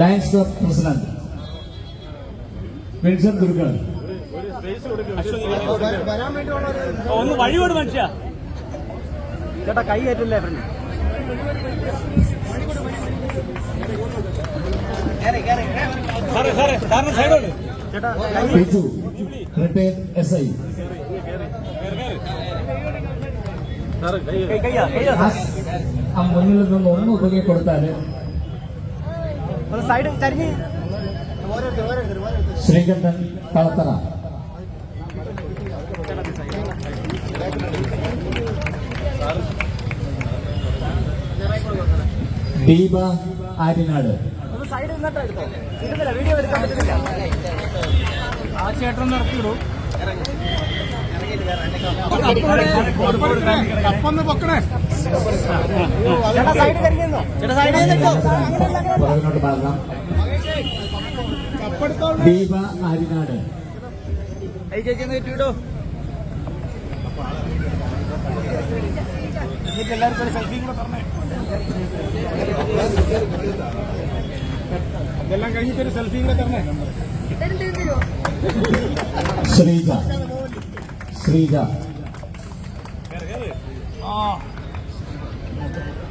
Lions Club president. Vincent Durga. ഒന്ന് വഴിപോട് മനുഷ്യ. ചേട്ടാ കൈ കയറ്റില്ലേ ഫ്രണ്ട് എസ് ഐ. ആ മുന്നിൽ നിന്ന് ഒന്ന് ഒതുങ്ങി കൊടുത്താൽ ശ്രീകണ്ഠൻ കളത്തറ ദീപ ആര്യനാട്. സൈഡ് നിന്നിട്ട് എടുത്തോ. കിട്ടുന്നില്ല വീഡിയോ എടുക്കാൻ പറ്റുന്നില്ല. ആ ചേട്ടൻ നടത്തിയിടൂ ചേട്ടാ സൈഡ് കരിഞ്ഞോ ചേട്ടാ സൈഡ് ദീപ ആര്യനാട് ചേച്ചി ഒന്ന് കിട്ടിയിടൂ എന്നിട്ട് എല്ലാവർക്കും ഒരു സെൽഫിയും കൂടെ പറഞ്ഞേ അതെല്ലാം കഴിഞ്ഞിട്ട് ഒരു സെൽഫിയും കൂടെ തരണേ. ശ്രീജ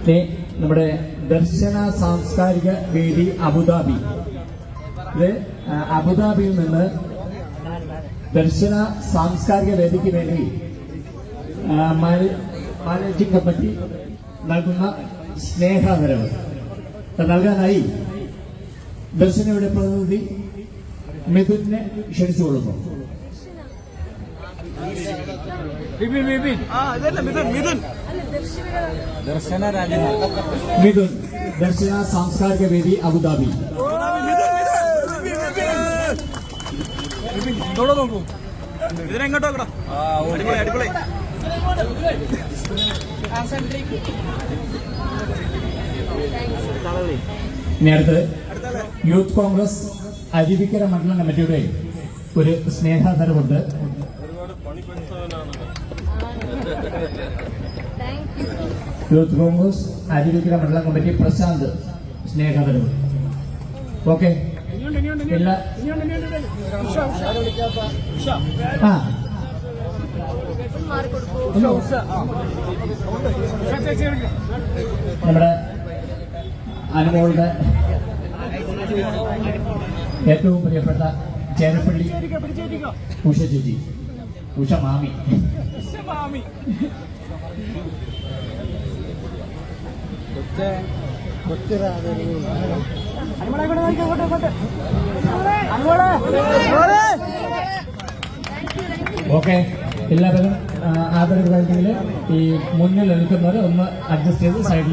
ദേ, നമ്മുടെ ദർശന സാംസ്കാരിക വേദി അബുദാബി. ഇത് അബുദാബിയിൽ നിന്ന് ദർശന സാംസ്കാരിക വേദിക്ക് വേണ്ടി മാനേജിംഗ് കമ്മിറ്റി നൽകുന്ന സ്നേഹാദരവ്. നൽകാനായി ദർശനയുടെ പ്രതിനിധി മിഥുനെ ക്ഷണിച്ചുകൊള്ളുന്നു. മിഥുൻ മിഥുൻ. ദർശന രാജൻ മിഥുൻ. ദർശന സാംസ്കാരിക വേദി അബുദാബി. നോക്കൂ. ഇതിനെങ്ങോട്ടോ അടിപൊളി അടിപൊളി. ഇനി അടുത്ത് യൂത്ത് കോൺഗ്രസ് അരുവിക്കര മണ്ഡലം കമ്മിറ്റിയുടെ ഒരു സ്നേഹാദരവുണ്ട്. യൂത്ത് കോൺഗ്രസ് അരിവിക്കര മണ്ഡലം കമ്മിറ്റി പ്രശാന്ത് സ്നേഹാദരവ്. ഓക്കെ. എല്ലാ ആ. നമ്മുടെ അനുമോളുടെ ഏറ്റവും പ്രിയപ്പെട്ട ചേരപ്പള്ളി ഉഷ ചേച്ചി. ഉഷ മാമി അനുമോളെ കൂടെ നോക്കിക്കോ, ഇങ്ങോട്ട്, ഇങ്ങോട്ട്. അനുമോളെ. ഓക്കെ. എല്ലാവരും ആദരവ് കഴിഞ്ഞെങ്കിൽ ഈ മുന്നിൽ നിൽക്കുന്നവരെ ഒന്ന് അഡ്ജസ്റ്റ് ചെയ്ത് സൈഡിൽ